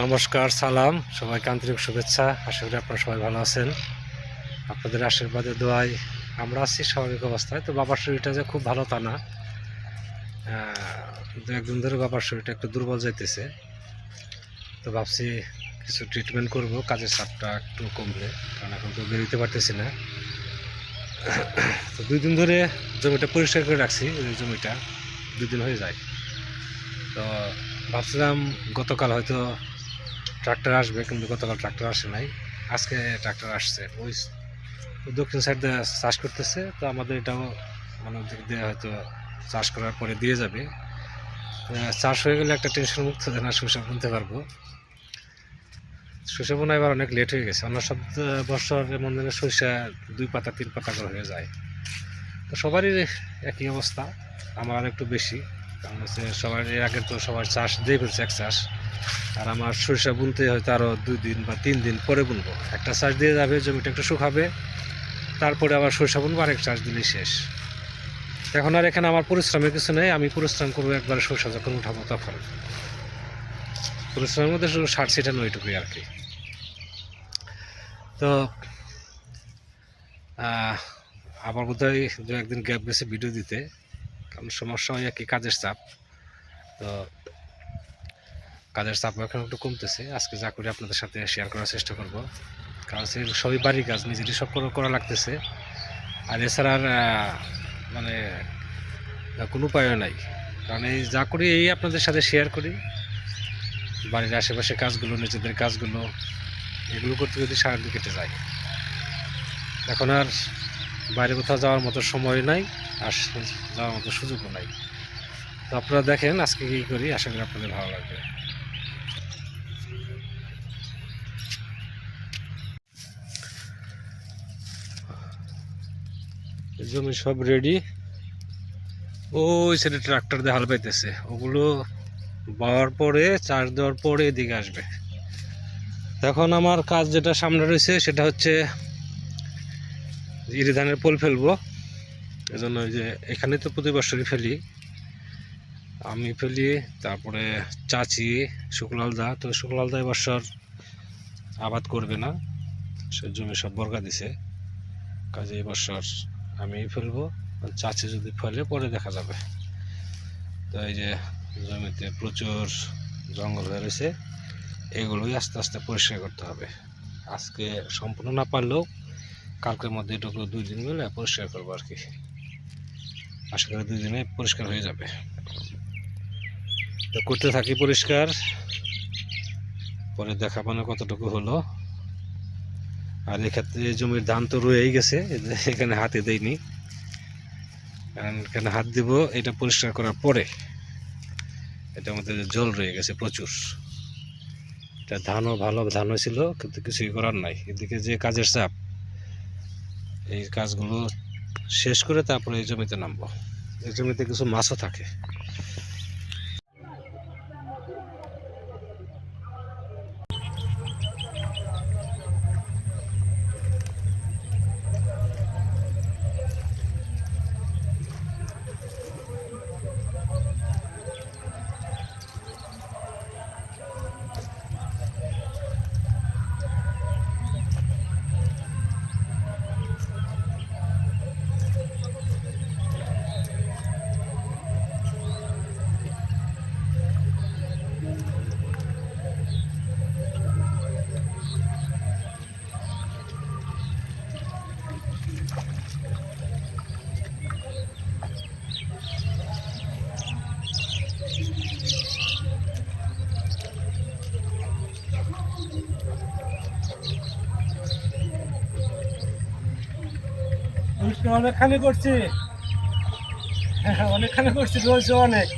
নমস্কার, সালাম, সবাইকে আন্তরিক শুভেচ্ছা। আশা করি আপনারা সবাই ভালো আছেন। আপনাদের আশীর্বাদে দোয়ায় আমরা আছি স্বাভাবিক অবস্থায়। তো বাবার শরীরটা যে খুব ভালো তা না। দু একদিন ধরে বাবার শরীরটা একটু দুর্বল যাইতেছে। তো ভাবছি কিছু ট্রিটমেন্ট করব, কাজের চাপটা একটু কমলে, কারণ এখন তো বেরোতে পারতেছি না। তো দুই দিন ধরে জমিটা পরিষ্কার করে রাখছি ওই জমিটা দুই দিন হয়ে যায়। তো ভাবছিলাম গতকাল হয়তো ট্রাক্টর আসবে, কিন্তু গতকাল ট্রাক্টর আসে নাই। আজকে ট্রাক্টর আসছে। ওই দক্ষিণ সাইড দিয়ে চাষ করতেছে, তো আমাদের এটাও মানে ওদিক দিয়ে হয়তো চাষ করার পরে দিয়ে যাবে। চাষ হয়ে গেলে একটা টেনশন মুক্ত আর শস্য বুনতে পারব। শস্য বোনা এবার অনেক লেট হয়ে গেছে। অন্য সব বছর এমন দিনে সরিষা দুই পাতা, তিন পাতা করে হয়ে যায়। তো সবারই একই অবস্থা, আমার আর একটু বেশি। কারণ হচ্ছে সবার, এর আগে তো সবার চাষ দিয়ে ফেলছে এক চাষ। আর আমার সরিষা বুনতে হয়তো আরও দুই দিন বা তিন দিন পরে বুনবো। একটা চাষ দিয়ে যাবে, জমিটা একটু শুকাবে, তারপরে আবার সরিষা বুনবো, আরেক চাষ দিলেই শেষ। এখন আর এখানে আমার পরিশ্রমের কিছু নেই, আমি পরিশ্রম করব একবার সরিষা যখন উঠাবো তখন। পরিশ্রমের মধ্যে শুধু ষাট ছিটানো ওইটুকুই আর কি। তো আবার বোধহয় দু একদিন গ্যাপ গেছে ভিডিও দিতে, কারণ সমস্যা হয় কি কাজের চাপ। তো, কাজের চাপ এখন একটু কমতেছে। আজকে যা করি আপনাদের সাথে শেয়ার করার চেষ্টা করব। কারণ সে সবই বাড়ির কাজ, নিজেরই সব করা লাগতেছে। আর এছাড়া আর মানে কোনো উপায়ও নাই। কারণ এই যা করি, এই আপনাদের সাথে শেয়ার করি। বাড়ির আশেপাশে কাজগুলো, নিজেদের কাজগুলো, এগুলো করতে যদি সারাদিন কেটে যায়। এখন আর বাইরে কোথাও যাওয়ার মতো সময় নাই, আর যাওয়ার মতো সুযোগও নাই। তো আপনারা দেখেন আজকে কী করি, আশা করি আপনাদের ভালো লাগবে। জমি সব রেডি ওই সাইডে ট্রাক্টর দিয়ে হাল পাইতেছে ওগুলো বাওয়ার পরে চার্জ দেওয়ার পরে এদিকে আসবে। এখন আমার কাজ যেটা সামনে রয়েছে, সেটা হচ্ছে ইরি ধানের পোল ফেলব। এজন্য ওই যে এখানে তো প্রতি বছরই ফেলি। আমি ফেলি, তারপরে চাচি শুক্লালদা, তো শুক্লালদা এবছর আবাদ করবে না। সে জমি সব বর্গা দিছে। কাজে এবছর আমি ফেলব। চাচি যদি ফেলে, পরে দেখা যাবে। তো এই যে জমিতে প্রচুর জঙ্গল হয়ে রয়েছে, এগুলোই আস্তে আস্তে পরিষ্কার করতে হবে। আজকে সম্পূর্ণ না পারলেও কালকের মধ্যে এটুকু দুই দিন মিলে পরিষ্কার করব আর কি। আশা করি দুই দিনে পরিষ্কার হয়ে যাবে। তো করতে থাকি পরিষ্কার, পরে দেখা মানে কতটুকু হলো। আর এক্ষেত্রে জমির ধান তো রয়েই গেছে, এখানে হাতে দেয়নি কারণ এখানে হাত দিব, এটা পরিষ্কার করার পরে এটার আমাদের জল রয়ে গেছে প্রচুর। এটা ধানও ভালো ধান হয়েছিল, কিন্তু কিছুই করার নাই। এদিকে যে কাজের চাপ, এই কাজগুলো শেষ করে তারপরে এই জমিতে নামবো। এই জমিতে কিছু মাছও থাকে। পরিষ্কার অনেকখানি করছি। হ্যাঁ অনেকখানি করছি রয়েছে অনেক।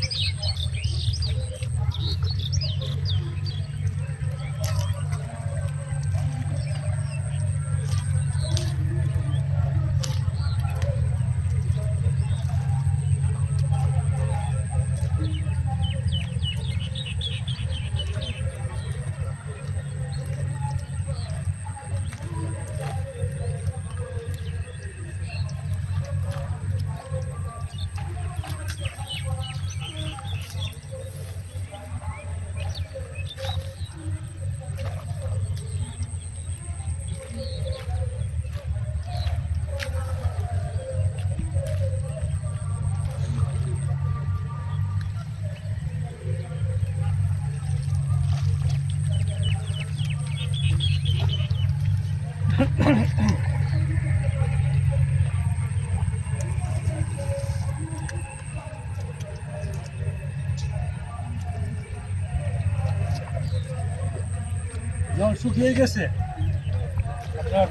শুকিয়ে গেছে।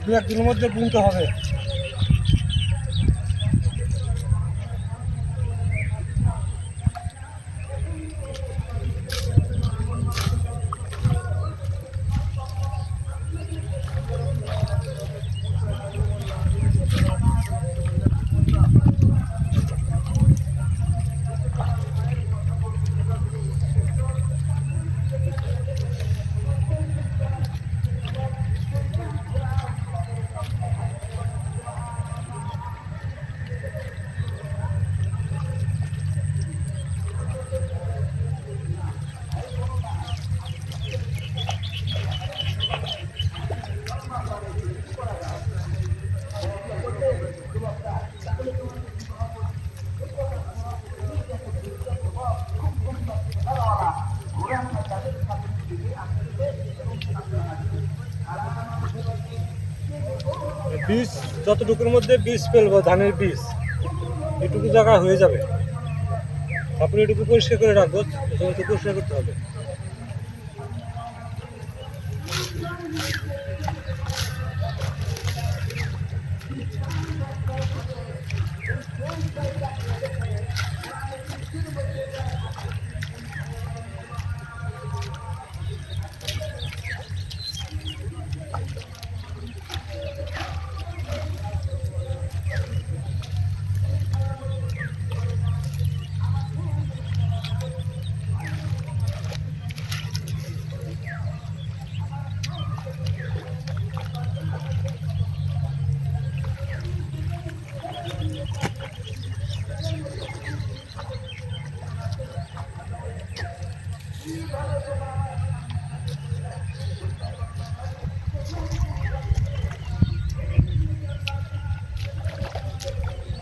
দু একদিনের মধ্যে বুনতে হবে। বীজ যতটুকুর মধ্যে বীজ ফেলব, ধানের বীজ এটুকু জায়গা হয়ে যাবে। আপনি এটুকু পরিষ্কার করে রাখব সমস্ত পরিষ্কার করতে হবে।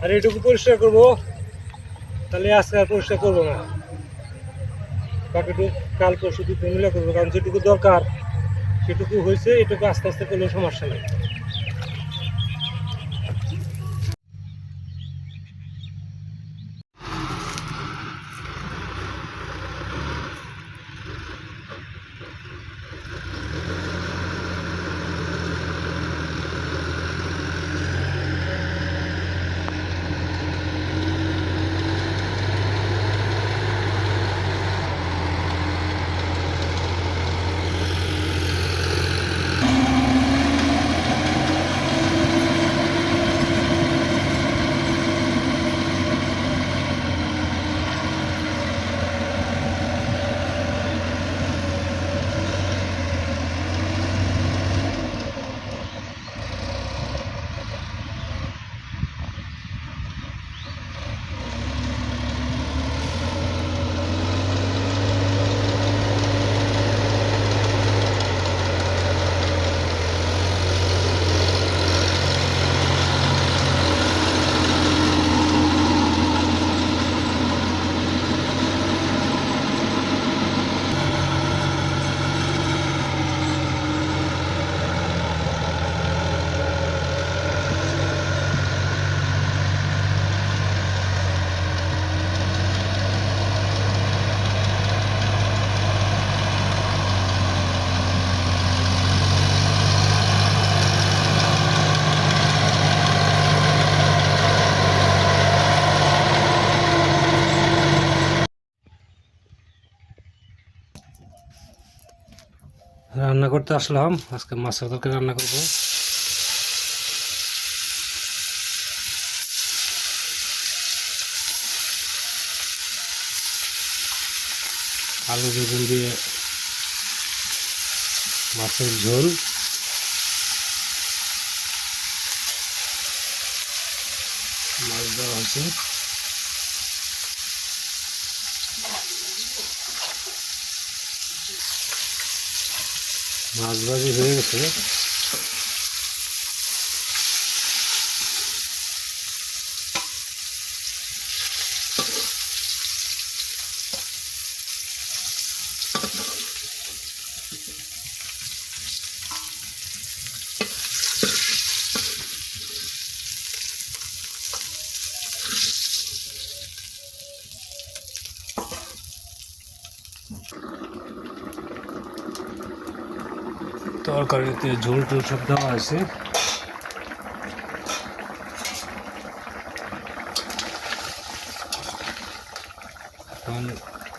আর এটুকু পরিষ্কার করব? তাহলে আজকে আর পরিষ্কার করব না। বাকিটুকু কাল পরশু দুটো মিলে করব, কারণ যেটুকু দরকার, সেটুকু হয়েছে, এটুকু আস্তে আস্তে করলেও সমস্যা নেই। রান্না করতে আসলাম। আজকে মাছের তরকারি রান্না করব। আলু বেগুন দিয়ে মাছের ঝোল। মাছ দেওয়া হয়েছে। মাছ ভাজি হয়ে গেছে। তরকারিতে ঝোল টোল সব দেওয়া আছে।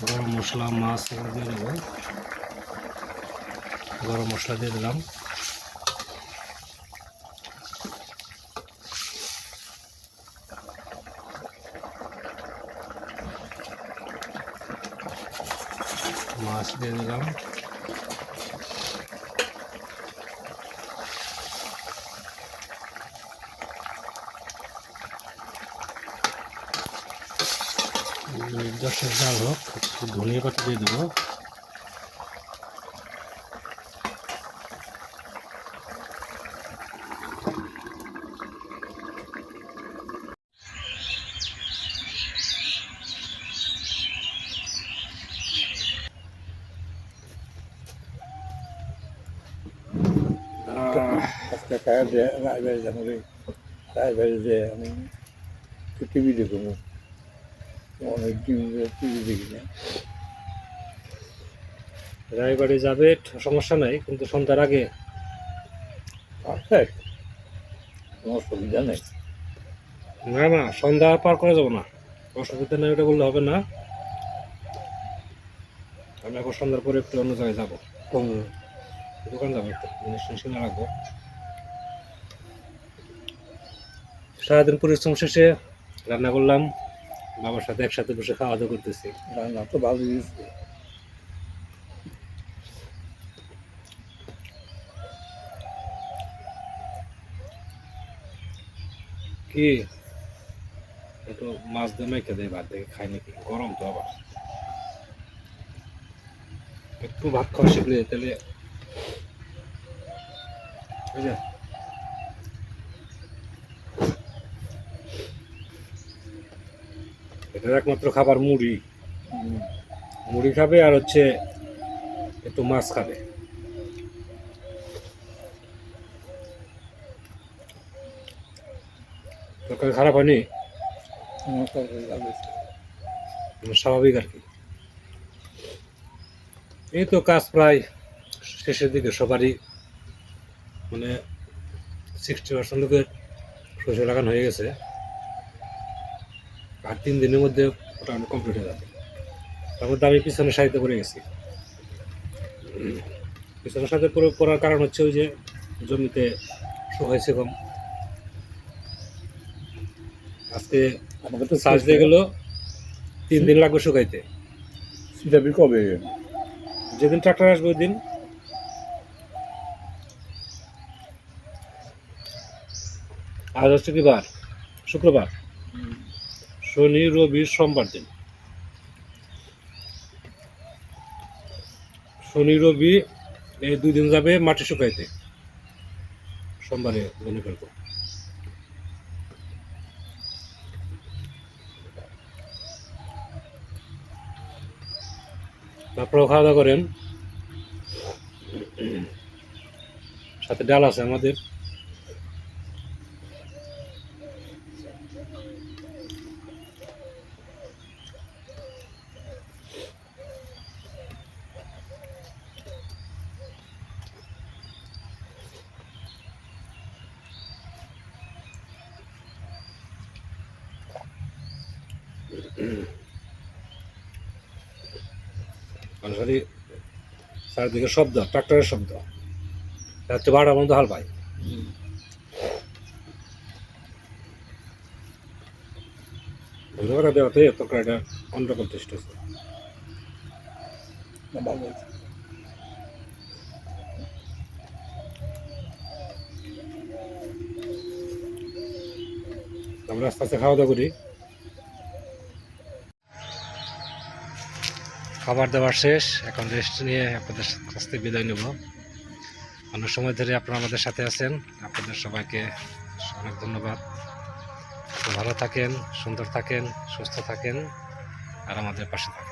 গরম মশলা, মাছ দিয়ে দেবো। গরম মশলা দিয়ে দিলাম। মাছ দিয়ে দিলাম। মিনিট দশেক জাল হোক, ধনিয়া পাতা দিয়ে দেবো। আজকে খায় যে, রায়বাড়ি যাব রে। রায়বাড়ি যে আমি টিভি দেখব অনেক টিভি টিভি দেখি না রায়বাড়ি যাবে সমস্যা নাই কিন্তু সন্ধ্যার আগে। পারফেক্ট। কোনো অসুবিধা নেই। না না সন্ধ্যা পার করা যাব না। অসুবিধা নেই ওটা বললে হবে না। আমি এখন সন্ধ্যার পরে একটু অন্য জায়গায় যাব। দোকান যাব একটু জিনিস কিনে রাখব। সারাদিন পরিশ্রম শেষে রান্না করলাম। বাবার সাথে একসাথে বসে খাওয়া দাওয়া করতেছি। রান্না তো ভালো দিয়েছে কি? একটু মাছ দিয়ে মেখে দেয় ভাত দেখে খাই নাকি? গরম তো আবার। একটু ভাত খাওয়া শিখলে তাহলে বুঝলে এটার একমাত্র খাবার মুড়ি। মুড়ি খাবে আর হচ্ছে একটু মাছ খাবে। তরকারি খারাপ হয়নি? মানে স্বাভাবিক আর কি। এই তো কাজ প্রায় শেষের দিকে সবারই মানে সিক্সটি পার্সেন্ট লোকের শস্য লাগানো হয়ে গেছে। আর তিন দিনের মধ্যে ওটা আমি কমপ্লিট হয়ে যাবে। তার মধ্যে আমি পিছনে সাহিত্য করে গেছি পিছনে সাথে পড়ার কারণ হচ্ছে ওই যে জমিতে শুকাইছে কম আজকে আমাকে তো চার্জ দিয়ে গেল তিন দিন লাগবে শুকাইতে। সিটাবি কবে? যেদিন ট্রাক্টর আসবে ওই দিন। আজ হচ্ছে কি বার? শুক্রবার? শনি, রবি, সোমবার দিন। শনি, রবি, এই দুই দিন যাবে মাটি শুকাইতে। সোমবারে মনে ফেলব। তারপরেও খাওয়া দাওয়া করেন। সাথে ডাল আছে আমাদের। মানুষেরই চারিদিকে শব্দ, ট্রাক্টরের শব্দ। রাত্রে বারোটা পর্যন্ত হাল পাই দেওয়াতে তরকারিটা অন্যরকম টেস্ট হয়েছে। আমরা আস্তে আস্তে খাওয়া দাওয়া করি। খাবার দাবার শেষ, এখন রেস্ট নিয়ে আপনাদের কাছ বিদায় নেব। অনেক সময় ধরে আপনারা আমাদের সাথে আছেন। আপনাদের সবাইকে অনেক ধন্যবাদ। ভালো থাকেন, সুন্দর থাকেন, সুস্থ থাকেন, আর আমাদের পাশে থাকেন।